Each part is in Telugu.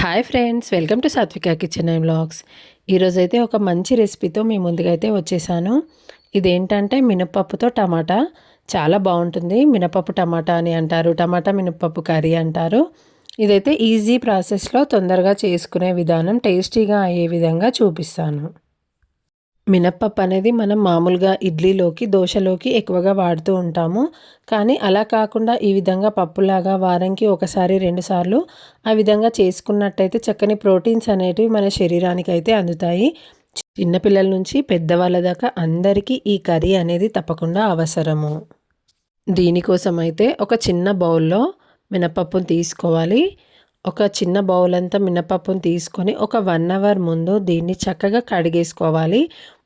Hi friends welcome to Satvika kitchen and blogs. ఈరోజైతే ఒక మంచి రెసిపీతో మీ ముందుకైతే వచ్చేసాను. ఇదేంటంటే మినపప్పుతో టమాటా. చాలా బాగుంటుంది. మినపప్పు టమాటా అని అంటారు. టమాటా మినపప్పు కర్రీ అంటారు. ఇదైతే ఈజీ ప్రాసెస్లో తొందరగా చేసుకునే విధానం టేస్టీగా అయ్యే విధంగా చూపిస్తాను. మినప్పప్పు అనేది మనం మామూలుగా ఇడ్లీలోకి దోశలోకి ఎక్కువగా వాడుతూ ఉంటాము. కానీ అలా కాకుండా ఈ విధంగా పప్పులాగా వారంకి ఒకసారి రెండుసార్లు ఆ విధంగా చేసుకున్నట్టయితే చక్కని ప్రోటీన్స్ అనేటివి మన శరీరానికి అయితే అందుతాయి చిన్నపిల్లల నుంచి పెద్దవాళ్ళ దాకా అందరికీ ఈ కర్రీ అనేది తప్పకుండా అవసరము. దీనికోసం అయితే ఒక చిన్న బౌల్లో మినపప్పును తీసుకోవాలి. ఒక చిన్న బౌల్ అంతా మినపప్పును తీసుకొని ఒక వన్ అవర్ ముందు దీన్ని చక్కగా కడిగేసుకోవాలి.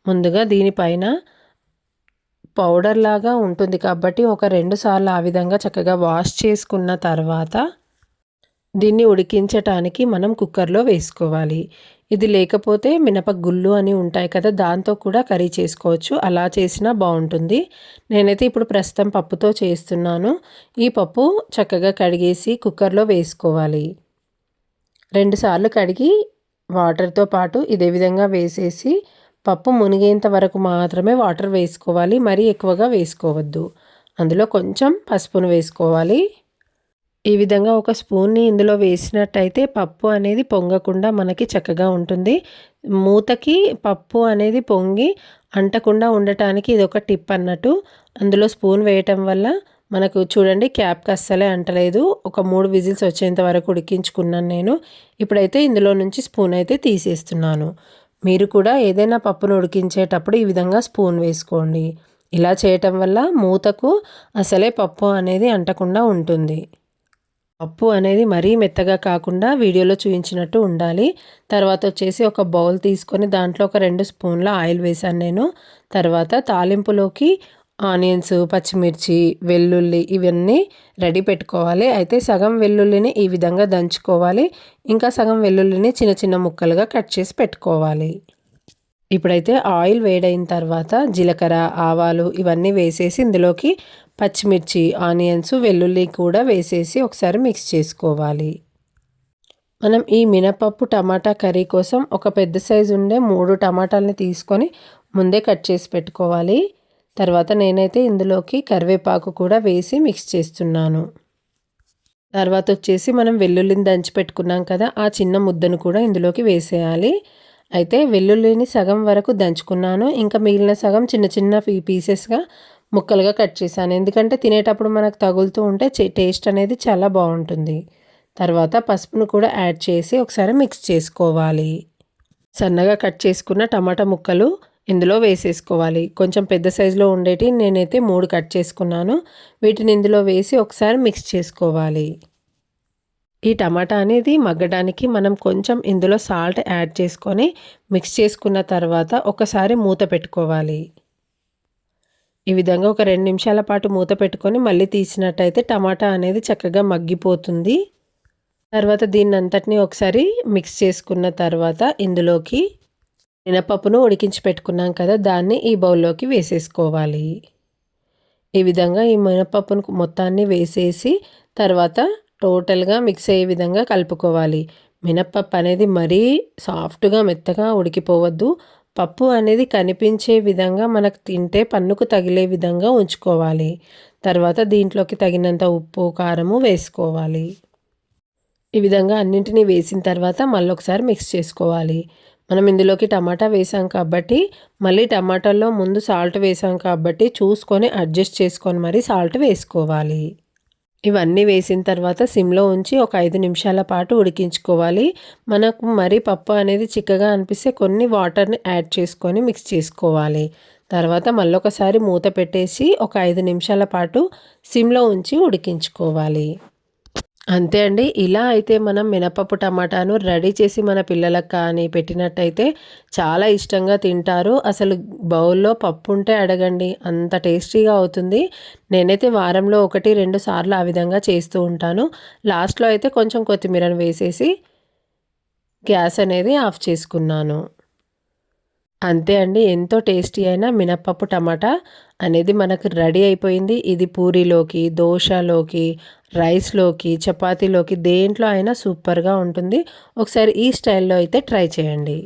ముందుగా దీనిపైన పౌడర్ లాగా ఉంటుంది కాబట్టి ఒక రెండు సార్లు ఆ విధంగా చక్కగా వాష్ చేసుకున్న తర్వాత దీన్ని ఉడికించటానికి మనం కుక్కర్లో వేసుకోవాలి. ఇది లేకపోతే మినప గుళ్ళు అని ఉంటాయి కదా దాంతో కూడా కర్రీ చేసుకోవచ్చు. అలా చేసినా బాగుంటుంది. నేనైతే ఇప్పుడు ప్రస్తుతం పప్పుతో చేస్తున్నాను. ఈ పప్పు చక్కగా కడిగేసి కుక్కర్లో వేసుకోవాలి. రెండుసార్లు కడిగి వాటర్తో పాటు ఇదే విధంగా వేసేసి పప్పు మునిగేంత వరకు మాత్రమే వాటర్ వేసుకోవాలి. మరీ ఎక్కువగా వేసుకోవద్దు. అందులో కొంచెం పసుపును వేసుకోవాలి. ఈ విధంగా ఒక స్పూన్ని ఇందులో వేసినట్టయితే పప్పు అనేది పొంగకుండా మనకి చక్కగా ఉంటుంది. మూతకి పప్పు అనేది పొంగి అంటకుండా ఉండటానికి ఇది ఒక టిప్ అన్నట్టు. అందులో స్పూన్ వేయటం వల్ల మనకు చూడండి క్యాప్కి అస్సలే అంటలేదు. ఒక మూడు విజిల్స్ వచ్చేంత వరకు ఉడికించుకున్నాను నేను. ఇప్పుడైతే ఇందులో నుంచి స్పూన్ అయితే తీసేస్తున్నాను. మీరు కూడా ఏదైనా పప్పును ఉడికించేటప్పుడు ఈ విధంగా స్పూన్ వేసుకోండి. ఇలా చేయటం వల్ల మూతకు అసలే పప్పు అనేది అంటకుండా ఉంటుంది. పప్పు అనేది మరీ మెత్తగా కాకుండా వీడియోలో చూపించినట్టు ఉండాలి. తర్వాత వచ్చేసి ఒక బౌల్ తీసుకొని దాంట్లో ఒక రెండు స్పూన్ల ఆయిల్ వేశాను నేను. తర్వాత తాలింపులోకి ఆనియన్స్ పచ్చిమిర్చి వెల్లుల్లి ఇవన్నీ రెడీ పెట్టుకోవాలి. అయితే సగం వెల్లుల్లిని ఈ విధంగా దంచుకోవాలి. ఇంకా సగం వెల్లుల్లిని చిన్న చిన్న ముక్కలుగా కట్ చేసి పెట్టుకోవాలి. ఇప్పుడైతే ఆయిల్ వేడైన తర్వాత జీలకర్ర ఆవాలు ఇవన్నీ వేసేసి ఇందులోకి పచ్చిమిర్చి ఆనియన్స్ వెల్లుల్లి కూడా వేసేసి ఒకసారి మిక్స్ చేసుకోవాలి. మనం ఈ మినపప్పు టమాటా కర్రీ కోసం ఒక పెద్ద సైజు ఉండే మూడు టమాటాలని తీసుకొని ముందే కట్ చేసి పెట్టుకోవాలి. తర్వాత నేనైతే ఇందులోకి కరివేపాకు కూడా వేసి మిక్స్ చేస్తున్నాను. తర్వాత వచ్చేసి మనం వెల్లుల్లిని దంచి పెట్టుకున్నాం కదా ఆ చిన్న ముద్దను కూడా ఇందులోకి వేసేయాలి. అయితే వెల్లుల్లిని సగం వరకు దంచుకున్నాను. ఇంకా మిగిలిన సగం చిన్న చిన్న పీసెస్గా ముక్కలుగా కట్ చేశాను. ఎందుకంటే తినేటప్పుడు మనకు తగులుతూ ఉంటే టేస్ట్ అనేది చాలా బాగుంటుంది. తర్వాత పసుపును కూడా యాడ్ చేసి ఒకసారి మిక్స్ చేసుకోవాలి. సన్నగా కట్ చేసుకున్న టమాటా ముక్కలు ఇందులో వేసేసుకోవాలి. కొంచెం పెద్ద సైజులో ఉండేటి నేనైతే మూడు కట్ చేసుకున్నాను. వీటిని ఇందులో వేసి ఒకసారి మిక్స్ చేసుకోవాలి. ఈ టమాటా అనేది మగ్గడానికి మనం కొంచెం ఇందులో సాల్ట్ యాడ్ చేసుకొని మిక్స్ చేసుకున్న తర్వాత ఒకసారి మూత పెట్టుకోవాలి. ఈ విధంగా ఒక రెండు నిమిషాల పాటు మూత పెట్టుకొని మళ్ళీ తీసినట్టయితే టమాటా అనేది చక్కగా మగ్గిపోతుంది. తర్వాత దీన్ని అంతటిని ఒకసారి మిక్స్ చేసుకున్న తర్వాత ఇందులోకి మినపప్పును ఉడికించి పెట్టుకున్నాం కదా దాన్ని ఈ బౌల్లోకి వేసేసుకోవాలి. ఈ విధంగా ఈ మినపప్పును మొత్తాన్ని వేసేసి తర్వాత టోటల్గా మిక్స్ అయ్యే విధంగా కలుపుకోవాలి. మినప్పప్పు అనేది మరీ సాఫ్ట్గా మెత్తగా ఉడికిపోవద్దు. పప్పు అనేది కనిపించే విధంగా మనకు తింటే పన్నుకు తగిలే విధంగా ఉంచుకోవాలి. తర్వాత దీంట్లోకి తగినంత ఉప్పు కారము వేసుకోవాలి. ఈ విధంగా అన్నింటినీ వేసిన తర్వాత మళ్ళీ ఒకసారి మిక్స్ చేసుకోవాలి. మనం ఇందులోకి టమాటా వేసాం కాబట్టి మళ్ళీ టమాటాల్లో ముందు సాల్ట్ వేసాం కాబట్టి చూసుకొని అడ్జస్ట్ చేసుకొని మరి సాల్ట్ వేసుకోవాలి. ఇవన్నీ వేసిన తర్వాత సిమ్లో ఉంచి ఒక ఐదు నిమిషాల పాటు ఉడికించుకోవాలి. మనకు మరీ పప్పు అనేది చిక్కగా అనిపిస్తే కొన్ని వాటర్ని యాడ్ చేసుకొని మిక్స్ చేసుకోవాలి. తర్వాత మళ్ళొకసారి మూత పెట్టేసి ఒక ఐదు నిమిషాల పాటు సిమ్లో ఉంచి ఉడికించుకోవాలి. అంతే అండి. ఇలా అయితే మనం మినపప్పు టమాటాను రెడీ చేసి మన పిల్లలకు కానీ పెట్టినట్టయితే చాలా ఇష్టంగా తింటారు. అసలు బౌల్లో పప్పు ఉంటే అడగండి. అంత టేస్టీగా అవుతుంది. నేనైతే వారంలో ఒకటి రెండు సార్లు ఆ విధంగా చేస్తూ ఉంటాను. లాస్ట్లో అయితే కొంచెం కొత్తిమీరను వేసేసి గ్యాస్ అనేది ఆఫ్ చేసుకున్నాను. అంతే అండి. ఎంతో టేస్టీ అయిన మినప్పప్పు టమాటా అనేది మనకు రెడీ అయిపోయింది. ఇది పూరీలోకి దోశలోకి రైస్లోకి చపాతీలోకి దేంట్లో అయినా సూపర్గా ఉంటుంది. ఒకసారి ఈ స్టైల్లో అయితే ట్రై చేయండి.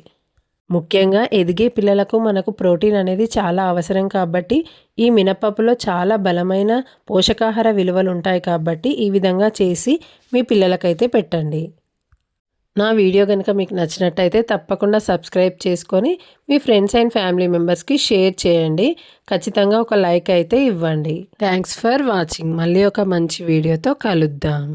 ముఖ్యంగా ఎదిగే పిల్లలకు మనకు ప్రోటీన్ అనేది చాలా అవసరం కాబట్టి ఈ మినపప్పులో చాలా బలమైన పోషకాహార విలువలు ఉంటాయి కాబట్టి ఈ విధంగా చేసి మీ పిల్లలకైతే పెట్టండి. నా వీడియో కనుక మీకు నచ్చినట్టయితే తప్పకుండా సబ్స్క్రైబ్ చేసుకొని మీ ఫ్రెండ్స్ అండ్ ఫ్యామిలీ మెంబర్స్కి షేర్ చేయండి. ఖచ్చితంగా ఒక లైక్ అయితే ఇవ్వండి. Thanks for watching. మళ్ళీ ఒక మంచి వీడియోతో కలుద్దాం.